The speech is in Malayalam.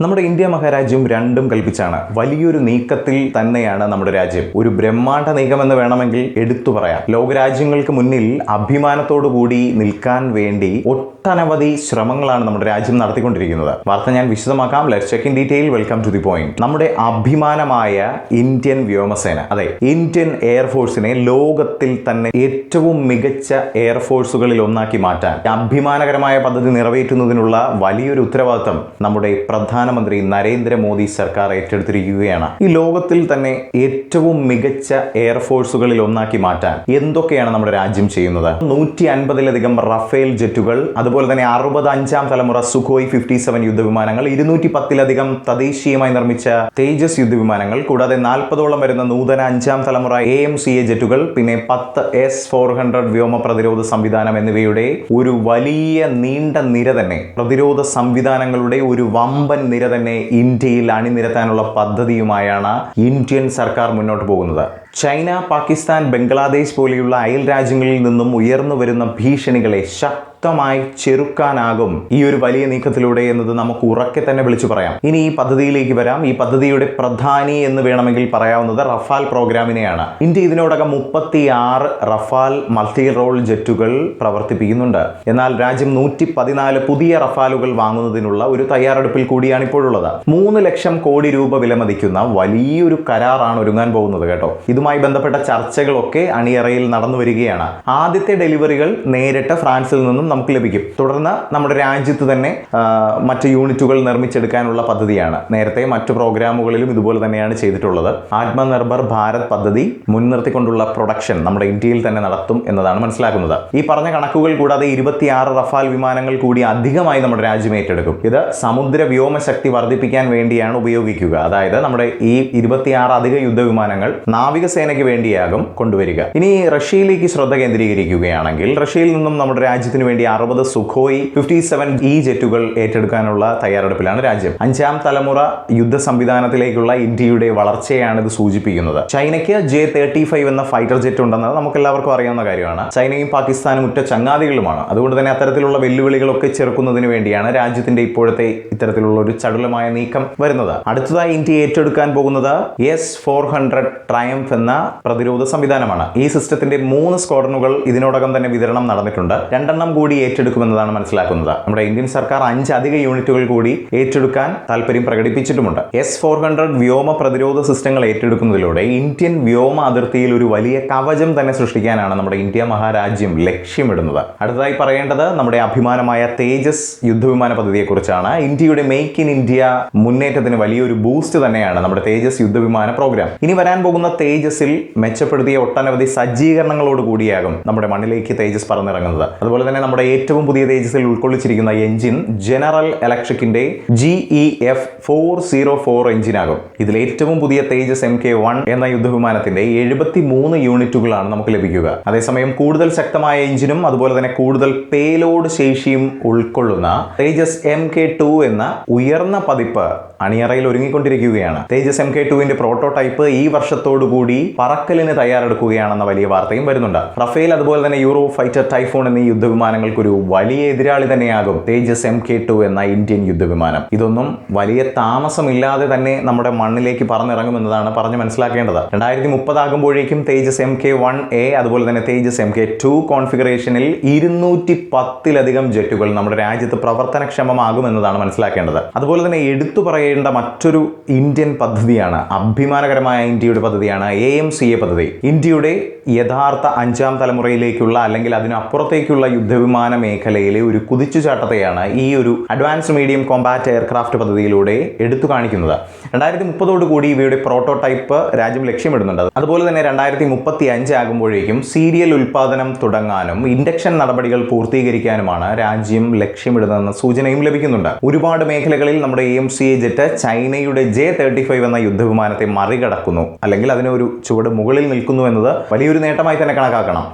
നമ്മുടെ ഇന്ത്യ മഹാരാജ്യം രണ്ടും കൽപ്പിച്ചാണ്. വലിയൊരു നീക്കത്തിൽ തന്നെയാണ് നമ്മുടെ രാജ്യം. ഒരു ബ്രഹ്മാണ്ഡ നീക്കമെന്ന് വേണമെങ്കിൽ എടുത്തു പറയാം. ലോകരാജ്യങ്ങൾക്ക് മുന്നിൽ അഭിമാനത്തോടു കൂടി നിൽക്കാൻ വേണ്ടി ഒട്ടനവധി ശ്രമങ്ങളാണ് നമ്മുടെ രാജ്യം നടത്തിക്കൊണ്ടിരിക്കുന്നത്. വാർത്ത ഞാൻ വിശദമാക്കാം. Let check in detail welcome to the point നമ്മുടെ അഭിമാനമായ ഇന്ത്യൻ വ്യോമസേന അതെ ഇന്ത്യൻ എയർഫോഴ്സിനെ ലോകത്തിൽ തന്നെ ഏറ്റവും മികച്ച എയർഫോഴ്സുകളിൽ ഒന്നാക്കി മാറ്റാൻ അഭിമാനകരമായ പദ്ധതി നിറവേറ്റുന്നതിനുള്ള വലിയൊരു ഉത്തരവാദിത്തം നമ്മുടെ പ്രധാനമന്ത്രി നരേന്ദ്രമോദി സർക്കാർ ഏറ്റെടുത്തിരിക്കുകയാണ്. ഈ ലോകത്തിൽ തന്നെ ഏറ്റവും മികച്ച എയർഫോഴ്സുകളിൽ ഒന്നാക്കി മാറ്റാൻ എന്തൊക്കെയാണ് നമ്മുടെ രാജ്യം ചെയ്യുന്നത്? നൂറ്റി അൻപതിലധികം റഫേൽ ജെറ്റുകൾ അതുപോലെ തന്നെ അറുപത് അഞ്ചാം തലമുറ സുഖോയ് ഫിഫ്റ്റി സെവൻ യുദ്ധവിമാനങ്ങൾ ഇരുന്നൂറ്റി പത്തിലധികം തദ്ദേശീയമായി നിർമ്മിച്ച തേജസ് യുദ്ധവിമാനങ്ങൾ കൂടാതെ നാൽപ്പതോളം വരുന്ന നൂതന അഞ്ചാം തലമുറ എ എം സി എ ജെറ്റുകൾ പിന്നെ പത്ത് എസ് ഫോർ ഹൺഡ്രഡ് വ്യോമ പ്രതിരോധ സംവിധാനം എന്നിവയുടെ ഒരു വലിയ നീണ്ട നിര തന്നെ പ്രതിരോധ സംവിധാനങ്ങളുടെ ഒരു വമ്പൻ നിര തന്നെ ഇന്ത്യയിൽ അണിനിരത്താനുള്ള പദ്ധതിയുമായാണ് ഇന്ത്യൻ സർക്കാർ മുന്നോട്ട് പോകുന്നത്. ചൈന പാകിസ്ഥാൻ ബംഗ്ലാദേശ് പോലെയുള്ള അയൽ രാജ്യങ്ങളിൽ നിന്നും ഉയർന്നു വരുന്ന ഭീഷണികളെ ശക്തമായി ചെറുക്കാനാകും ഈ ഒരു വലിയ നീക്കത്തിലൂടെ എന്നത് നമുക്ക് ഉറക്കെ തന്നെ വിളിച്ചു പറയാം. ഇനി ഈ പദ്ധതിയിലേക്ക് വരാം. ഈ പദ്ധതിയുടെ പ്രധാനി എന്ന് വേണമെങ്കിൽ പറയാവുന്നത് റഫാൽ പ്രോഗ്രാമിനെയാണ്. ഇന്ത്യ ഇതിനോടകം മുപ്പത്തി ആറ് റഫാൽ മൾട്ടി റോൾ ജെറ്റുകൾ പ്രവർത്തിപ്പിക്കുന്നുണ്ട്. എന്നാൽ രാജ്യം നൂറ്റി പതിനാല് പുതിയ റഫാലുകൾ വാങ്ങുന്നതിനുള്ള ഒരു തയ്യാറെടുപ്പിൽ കൂടിയാണ് ഇപ്പോഴുള്ളത്. മൂന്ന് ലക്ഷം കോടി രൂപ വിലമതിക്കുന്ന വലിയൊരു കരാറാണ് ഒരുങ്ങാൻ പോകുന്നത് കേട്ടോ. ഇതുമായി ബന്ധപ്പെട്ട ചർച്ചകളൊക്കെ അണിയറയിൽ നടന്നു വരികയാണ്. ആദ്യത്തെ ഡെലിവറികൾ നേരിട്ട് ഫ്രാൻസിൽ നിന്നും നമുക്ക് ലഭിക്കും. തുടർന്ന് നമ്മുടെ രാജ്യത്ത് തന്നെ മറ്റ് യൂണിറ്റുകൾ നിർമ്മിച്ചെടുക്കാനുള്ള പദ്ധതിയാണ്. നേരത്തെ മറ്റു പ്രോഗ്രാമുകളിലും ഇതുപോലെ തന്നെയാണ് ചെയ്തിട്ടുള്ളത്. ആത്മനിർഭർ ഭാരത് പദ്ധതി മുൻനിർത്തിക്കൊണ്ടുള്ള പ്രൊഡക്ഷൻ നമ്മുടെ ഇന്ത്യയിൽ തന്നെ നടത്തും എന്നതാണ് മനസ്സിലാക്കുന്നത്. ഈ പറഞ്ഞ കണക്കുകൾ കൂടാതെ ഇരുപത്തിയാറ് റഫാൽ വിമാനങ്ങൾ കൂടി അധികമായി നമ്മുടെ രാജ്യം ഏറ്റെടുക്കും. ഇത് സമുദ്ര വ്യോമശക്തി വർദ്ധിപ്പിക്കാൻ വേണ്ടിയാണ് ഉപയോഗിക്കുക. അതായത് നമ്മുടെ ഈ ഇരുപത്തിയാറ് അധിക യുദ്ധവിമാനങ്ങൾ നാവികസേനയ്ക്ക് വേണ്ടിയാകും കൊണ്ടുവരിക. ഇനി റഷ്യയിലേക്ക് ശ്രദ്ധ കേന്ദ്രീകരിക്കുകയാണെങ്കിൽ റഷ്യയിൽ നിന്നും നമ്മുടെ രാജ്യത്തിന് വേണ്ടി അറുപത് സുഖോയി ഫിഫ്റ്റി സെവൻ ഇ ജെറ്റുകൾ ഏറ്റെടുക്കാനുള്ള തയ്യാറെടുപ്പിലാണ് രാജ്യം. അഞ്ചാം തലമുറ യുദ്ധ സംവിധാനത്തിലേക്കുള്ള ഇന്ത്യയുടെ വളർച്ചയാണ് ഇത് സൂചിപ്പിക്കുന്നത്. ചൈനയ്ക്ക് ജെ തേർട്ടി ഫൈവ് എന്ന ഫൈറ്റർ ജെറ്റ് ഉണ്ടെന്നത് നമുക്ക് എല്ലാവർക്കും അറിയാവുന്ന കാര്യമാണ്. ചൈനയും പാകിസ്ഥാനും ഉറ്റ ചങ്ങാതികളുമാണ്. അതുകൊണ്ട് തന്നെ അത്തരത്തിലുള്ള വെല്ലുവിളികളൊക്കെ ചെറുക്കുന്നതിന് വേണ്ടിയാണ് രാജ്യത്തിന്റെ ഇപ്പോഴത്തെ ഇത്തരത്തിലുള്ള ഒരു ചടുലമായ നീക്കം വരുന്നത്. അടുത്തതായി ഇന്ത്യ ഏറ്റെടുക്കാൻ പോകുന്നത് എസ് ഫോർ ഹൺഡ്രഡ് ട്രയംഫ് എന്ന പ്രതിരോധ സംവിധാനമാണ്. ഈ സിസ്റ്റത്തിന്റെ മൂന്ന് സ്ക്വാഡ്രണുകൾ ഇതിനോടകം തന്നെ വിതരണം നടന്നിട്ടുണ്ട്. രണ്ടെണ്ണം കൂടി ഏറ്റെടുക്കുമെന്നതാണ് മനസ്സിലാക്കുന്നത്. നമ്മുടെ ഇന്ത്യൻ സർക്കാർ അഞ്ച് അധിക യൂണിറ്റുകൾ കൂടി ഏറ്റെടുക്കാൻ താല്പര്യം പ്രകടിപ്പിച്ചിട്ടുമുണ്ട്. എസ് ഫോർ ഹൺഡ്രഡ് വ്യോമ പ്രതിരോധ സിസ്റ്റങ്ങൾ ഏറ്റെടുക്കുന്നതിലൂടെ ഇന്ത്യൻ വ്യോമ അതിർത്തിയിൽ ഒരു വലിയ കവചം തന്നെ സൃഷ്ടിക്കാനാണ് നമ്മുടെ ഇന്ത്യ മഹാരാജ്യം ലക്ഷ്യമിടുന്നത്. അടുത്തതായി പറയേണ്ടത് നമ്മുടെ അഭിമാനമായ തേജസ് യുദ്ധവിമാന പദ്ധതിയെക്കുറിച്ചാണ്. ഇന്ത്യയുടെ മേക്ക് ഇൻ ഇന്ത്യ മുന്നേറ്റത്തിന് വലിയൊരു ബൂസ്റ്റ് തന്നെയാണ് നമ്മുടെ തേജസ് യുദ്ധവിമാന പ്രോഗ്രാം ഇനി വരാൻ പോകുന്ന തേജസിൽ മെച്ചപ്പെടുത്തിയ ഒട്ടനവധി സജ്ജീകരണങ്ങളോട് കൂടിയാകും നമ്മുടെ മണ്ണിലേക്ക് തേജസ് പറന്നിറങ്ങുന്നത്. അതുപോലെ തന്നെ നമ്മുടെ ഏറ്റവും പുതിയ തേജസ്സിൽ ഉൾക്കൊള്ളിച്ചിരിക്കുന്ന engine general ഇലക്ട്രിക്കിന്റെ G E F four zero four എഞ്ചിനാകും ഇതിൽ ഏറ്റവും പുതിയ തേജസ് എം കെ വൺ എന്ന യുദ്ധവിമാനത്തിന്റെ എഴുപത്തി മൂന്ന് യൂണിറ്റുകളാണ് നമുക്ക് ലഭിക്കുക. അതേസമയം കൂടുതൽ ശക്തമായ എഞ്ചിനും അതുപോലെ തന്നെ കൂടുതൽ പേലോഡ് ശേഷിയും ഉൾക്കൊള്ളുന്ന തേജസ് എം കെ ടു എന്ന ഉയർന്ന പതിപ്പ് അണിയറയിൽ ഒരുങ്ങിക്കൊണ്ടിരിക്കുകയാണ്. തേജസ് എം കെ ടുവിന്റെ പ്രോട്ടോടൈപ്പ് ഈ വർഷത്തോടു കൂടി പറക്കലിന് തയ്യാറെടുക്കുകയാണെന്ന വലിയ വാർത്തയും വരുന്നുണ്ട്. റഫേൽ അതുപോലെ തന്നെ യൂറോ ഫൈറ്റർ ടൈഫോൺ എന്നീ യുദ്ധവിമാനങ്ങൾക്കൊരു വലിയ എതിരാളി തന്നെയാകും തേജസ് എം കെ ടു എന്ന ഇന്ത്യൻ യുദ്ധവിമാനം. ഇതൊന്നും വലിയ താമസമില്ലാതെ തന്നെ നമ്മുടെ മണ്ണിലേക്ക് പറന്നിറങ്ങുമെന്നതാണ് പറഞ്ഞ് മനസ്സിലാക്കേണ്ടത്. രണ്ടായിരത്തി മുപ്പതാകുമ്പോഴേക്കും Tejas M K one A അതുപോലെ തന്നെ തേജസ് എം കെ ടു കോൺഫിഗറേഷനിൽ ഇരുന്നൂറ്റി പത്തിലധികം ജെറ്റുകൾ നമ്മുടെ രാജ്യത്ത് പ്രവർത്തനക്ഷമമാകുമെന്നതാണ് മനസ്സിലാക്കേണ്ടത്. അതുപോലെ തന്നെ എടുത്തു പറയേണ്ട മറ്റൊരു ഇന്ത്യൻ പദ്ധതിയാണ് അഭിമാനകരമായ ഇന്ത്യയുടെ പദ്ധതിയാണ് എ എം സി എ പദ്ധതി. ഇന്ത്യയുടെ യഥാർത്ഥ അഞ്ചാം തലമുറയിലേക്കുള്ള അല്ലെങ്കിൽ അതിനപ്പുറത്തേക്കുള്ള യുദ്ധവിമാന മേഖലയിലെ ഒരു കുതിച്ചുചാട്ടത്തെയാണ് ഈ ഒരു അഡ്വാൻസ് മീഡിയം കോമ്പാറ്റ് എയർക്രാഫ്റ്റ് പദ്ധതിയിലൂടെ എടുത്തു കാണിക്കുന്നത്. രണ്ടായിരത്തി മുപ്പതോടു കൂടി ഇവയുടെ പ്രോട്ടോടൈപ്പ് രാജ്യം ലക്ഷ്യമിടുന്നുണ്ട്. അതുപോലെ തന്നെ രണ്ടായിരത്തി മുപ്പത്തി അഞ്ച് ആകുമ്പോഴേക്കും സീരിയൽ ഉൽപാദനം തുടങ്ങാനും ഇൻഡക്ഷൻ നടപടികൾ പൂർത്തീകരിക്കാനുമാണ് രാജ്യം ലക്ഷ്യമിടുന്നതെന്ന സൂചനയും ലഭിക്കുന്നുണ്ട്. ഒരുപാട് മേഖലകളിൽ നമ്മുടെ A M C A jet ചൈനയുടെ ജെ തേർട്ടി ഫൈവ് എന്ന യുദ്ധവിമാനത്തെ മറികടക്കുന്നു. അല്ലെങ്കിൽ അതിന് ഒരു ചുവട് മുകളിൽ നിൽക്കുന്നു എന്നത് വലിയൊരു നേട്ടമായി തന്നെ കണക്കാക്കണം.